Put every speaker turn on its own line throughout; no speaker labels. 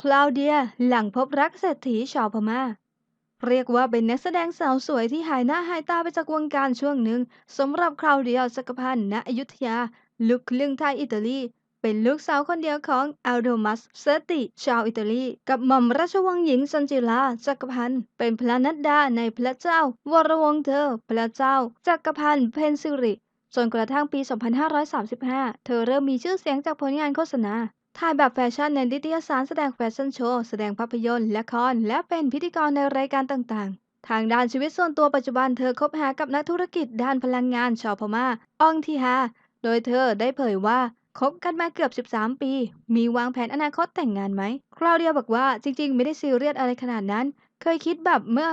คลาวเดียหลังพบรักเศรษฐีชาวพม่า เรียกว่าเป็นนักแสดงสาวสวยที่หายหน้าหายตาไปจากวงการช่วงหนึ่งสำหรับคลาวเดียจักรพันธ์ณอยุธยา ลูกครึ่งไทยอิตาลี เป็นลูกสาวคนเดียวของอัลโดมัสเซติ ชาวอิตาลี กับหม่อมราชวงศ์หญิงซันจิลาจักรพันธ์เป็นพระนัดดาในพระเจ้า วรวงศ์เธอ พระเจ้าจักรพันธ์เพนซิริจนกระทั่งปี 2535 เธอเริ่มมีชื่อเสียงจากผลงานโฆษณา ถ่ายแบบแฟชั่นในนิตยสารแสดงแฟชั่นโชว์ แสดงภาพยนตร์ ละคร และเป็นพิธีกรในรายการต่างๆ ทางด้านชีวิตส่วนตัวปัจจุบันเธอคบหากับนักธุรกิจด้านพลังงานชาวพม่าอองทีฮาโดยเธอได้เผยว่าคบกันมาเกือบ 13 ปี มีวางแผนอนาคตแต่งงานไหม คราวเดียวบอกว่าจริงๆ ไม่ได้ซีเรียสอะไรขนาดนั้น เคยคิดแบบเมื่อ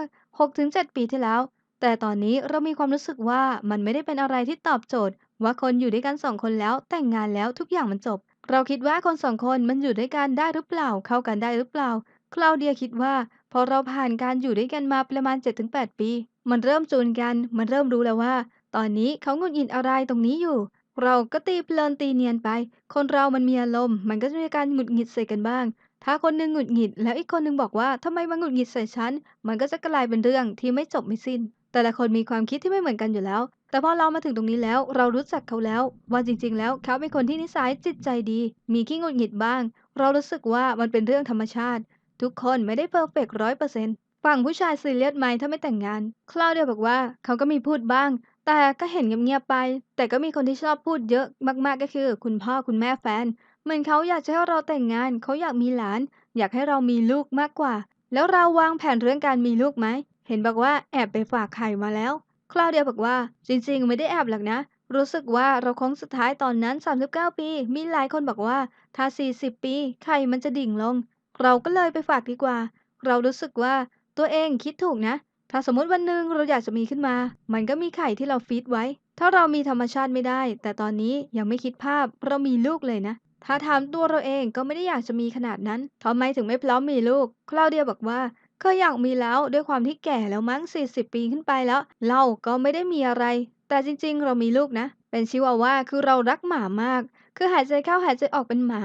6-7 ปีที่แล้ว แต่ตอนนี้เรามีความรู้สึกว่ามันไม่ได้เป็นอะไรที่ตอบโจทย์ ว่าคนอยู่ด้วยกันสองคนแล้วแต่งงานแล้วทุกอย่างมันจบ เราคิดว่าคนสองคนมันอยู่ด้วยกันได้หรือเปล่า เข้ากันได้หรือเปล่า คลาวเดียคิดว่า พอเราผ่านการอยู่ด้วยกันมาประมาณ 7-8 ปี มันเริ่มจูนกัน มันเริ่มรู้แล้วว่า ตอนนี้เขางุดหงิดอะไรตรงนี้อยู่ เราก็ตีเพลินตีเนียนไป คนเรามันมีอารมณ์ มันก็จะมีการหงุดหงิดใส่กันบ้าง ถ้าคนหนึงหงุดหงิด แล้วอีกคนหนึงบอกว่าทำไมมาหงุดหงิดใส่ฉัน มันก็จะกลายเป็นเรื่องที่ไม่จบไม่สิ้น แต่ละคนมีความคิดที่ไม่เหมือนกันอยู่แล้ว แต่พอเรามาถึงตรงนี้แล้วเรารู้จักเขาแล้ว ว่าจริง ๆ แล้วเขาเป็นคนที่นิสัยจิตใจดี มีขี้งุดหงิดบ้าง เรารู้สึกว่ามันเป็นเรื่องธรรมชาติ ทุกคนไม่ได้เพอร์เฟกต์ร้อยเปอร์เซ็นต์ฝั่งผู้ชายซีเรียสไหมถ้าไม่แต่งงานคลาวเดียบอกว่าเขาก็มีพูดบ้าง แต่ก็เห็นเงียบๆไป แต่ก็มีคนที่ชอบพูดเยอะมากๆก็คือ คุณพ่อคุณแม่แฟน เหมือนเขาอยากจะให้เราแต่งงาน เขาอยากมีหลาน อยากให้เรามีลูกมากกว่า แล้วเราวางแผนเรื่องการมีลูกไหมเห็นบอกว่าแอบไปฝากไข่มาแล้ว คลาวเดียบอกว่า จริงๆ ไม่ได้แอบหรอกนะ รู้สึกว่าเราคงสุดท้ายตอนนั้น 39 ปี มีหลายคนบอกว่า ถ้า 40 ปีไข่มันจะดิ่งลง เราก็เลยไปฝากดีกว่า เรารู้สึกว่าตัวเองคิดถูกนะ ถ้าสมมติวันหนึ่งเราอยากจะมีขึ้นมา มันก็มีไข่ที่เราฟีดไว้ ถ้าเรามีธรรมชาติไม่ได้ แต่ตอนนี้ยังไม่คิดภาพเรามีลูกเลยนะถ้าถามตัวเราเองก็ไม่ได้อยากจะมีขนาดนั้นทำไมถึงไม่พร้อมมีลูก คลาวเดียบอกว่า เคยอยากมีแล้วด้วยความที่แก่แล้วมั้ง 40 ปีขึ้นไปแล้ว เราก็ไม่ได้มีอะไร แต่จริง ๆ เรามีลูกนะ เป็นชิวาว่าคือเรารักหมามาก คือหายใจเข้าหายใจออกเป็นหมา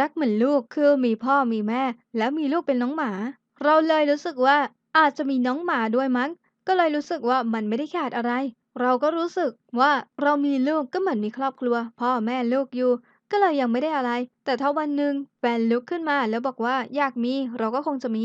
รักเหมือนลูกคือมีพ่อมีแม่ แล้วมีลูกเป็นน้องหมา เราเลยรู้สึกว่าอาจจะมีน้องหมาด้วยมั้ง ก็เลยรู้สึกว่ามันไม่ได้ขาดอะไร เราก็รู้สึกว่าเรามีลูกก็เหมือนมีครอบครัว พ่อแม่ลูกอยู่ ก็เลยยังไม่ได้อะไร แต่ถ้าวันหนึ่งแฟนลุกขึ้นมาแล้วบอกว่าอยากมีเราก็คงจะมี